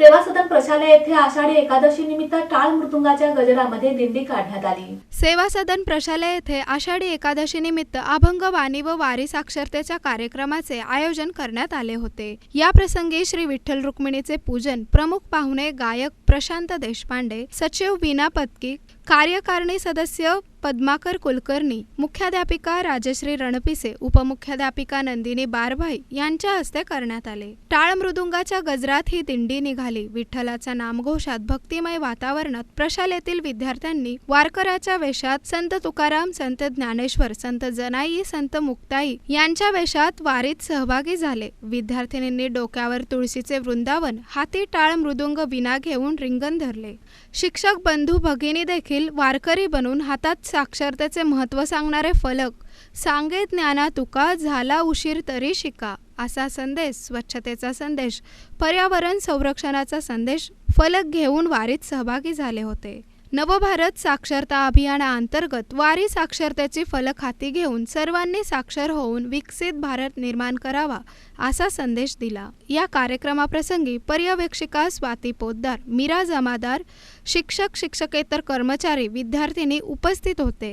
सेवा सदन प्रशालय येथे आषाढी एकादशी निमित्त टाळ मृदुंगाच्या गजरामध्ये दिंडी काढण्यात आली. सेवा सदन प्रशालय येथे आषाढी एकादशी निमित्त अभंग वाणी व वारी साक्षरतेच्या कार्यक्रमाचे आयोजन करण्यात आले होते. या प्रसंगी श्री विठ्ठल रुक्मिणीचे पूजन प्रमुख पाहुणे गायक प्रशांत देशपांडे सचिव विना पत्की कार्यकारिणी सदस्य पद्माकर कुलकर्णी मुख्याध्यापिका राजश्री रणपिसे उपमुख्याध्यापिका नंदिनी बारभाई यांच्या हस्ते करण्यात आले. टाळ मृदुंगाच्या गजरात ही दिंडी निघाली. विठ्ठलाच्या नामघोषात भक्तिमय वातावरणात प्रशालेतील विद्यार्थ्यांनी वारकऱ्याच्या वेशात संत तुकाराम संत ज्ञानेश्वर संत जनाई संत मुक्ताई यांच्या वेशात वारीत सहभागी झाले. विद्यार्थिनींनी डोक्यावर तुळशीचे वृंदावन हाती टाळ मृदुंग विना घेऊन रिंगण धरले. शिक्षक बंधू भगिनी देखील वारकरी बनून हातात साक्षरतेचे महत्त्व सांगणारे फलक सांगे ज्ञाना तुका झाला उशीर तरी शिका असा संदेश स्वच्छतेचा संदेश पर्यावरण संरक्षणाचा संदेश फलक घेऊन वारीत सहभागी झाले होते. नवभारत साक्षरता अभियानाअंतर्गत वारी साक्षरतेची फलक हाती घेऊन सर्वांनी साक्षर होऊन विकसित भारत निर्माण करावा असा संदेश दिला. या कार्यक्रमाप्रसंगी पर्यवेक्षिका स्वाती पोद्दार मीरा जमादार शिक्षक शिक्षकेतर कर्मचारी विद्यार्थिनी उपस्थित होते.